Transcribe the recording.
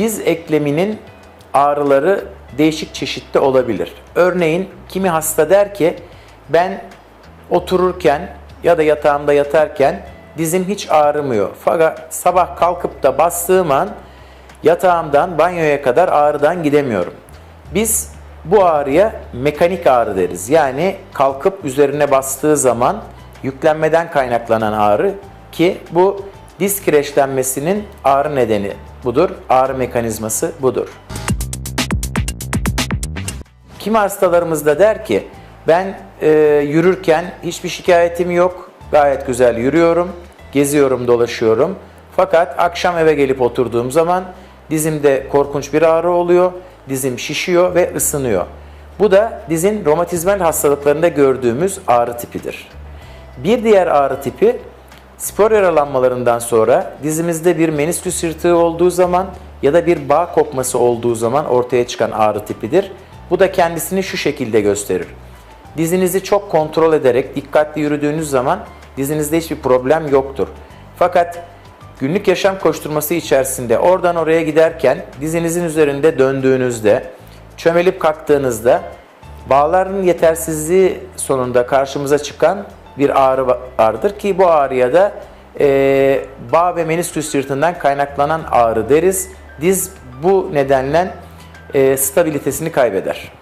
Diz ekleminin ağrıları değişik çeşitli olabilir. Örneğin kimi hasta der ki ben otururken ya da yatağımda yatarken dizim hiç ağrımıyor. Fakat sabah kalkıp da bastığım an yatağımdan banyoya kadar ağrıdan gidemiyorum. Biz bu ağrıya mekanik ağrı deriz. Yani kalkıp üzerine bastığı zaman yüklenmeden kaynaklanan ağrı ki bu diz kireçlenmesinin ağrı nedeni budur. Ağrı mekanizması budur. Kimi hastalarımız da der ki ben e, yürürken hiçbir şikayetim yok. Gayet güzel yürüyorum, geziyorum, dolaşıyorum. Fakat akşam eve gelip oturduğum zaman dizimde korkunç bir ağrı oluyor. Dizim şişiyor ve ısınıyor. Bu da dizin romatizmal hastalıklarında gördüğümüz ağrı tipidir. Bir diğer ağrı tipi spor yaralanmalarından sonra dizimizde bir menisküs yırtığı olduğu zaman ya da bir bağ kopması olduğu zaman ortaya çıkan ağrı tipidir. Bu da kendisini şu şekilde gösterir. Dizinizi çok kontrol ederek dikkatli yürüdüğünüz zaman dizinizde hiçbir problem yoktur. Fakat günlük yaşam koşturması içerisinde oradan oraya giderken dizinizin üzerinde döndüğünüzde, çömelip kalktığınızda bağların yetersizliği sonunda karşımıza çıkan bir ağrı vardır ki bu ağrıya da e, bağ ve menisküs yırtığından kaynaklanan ağrı deriz. Diz bu nedenle e, stabilitesini kaybeder.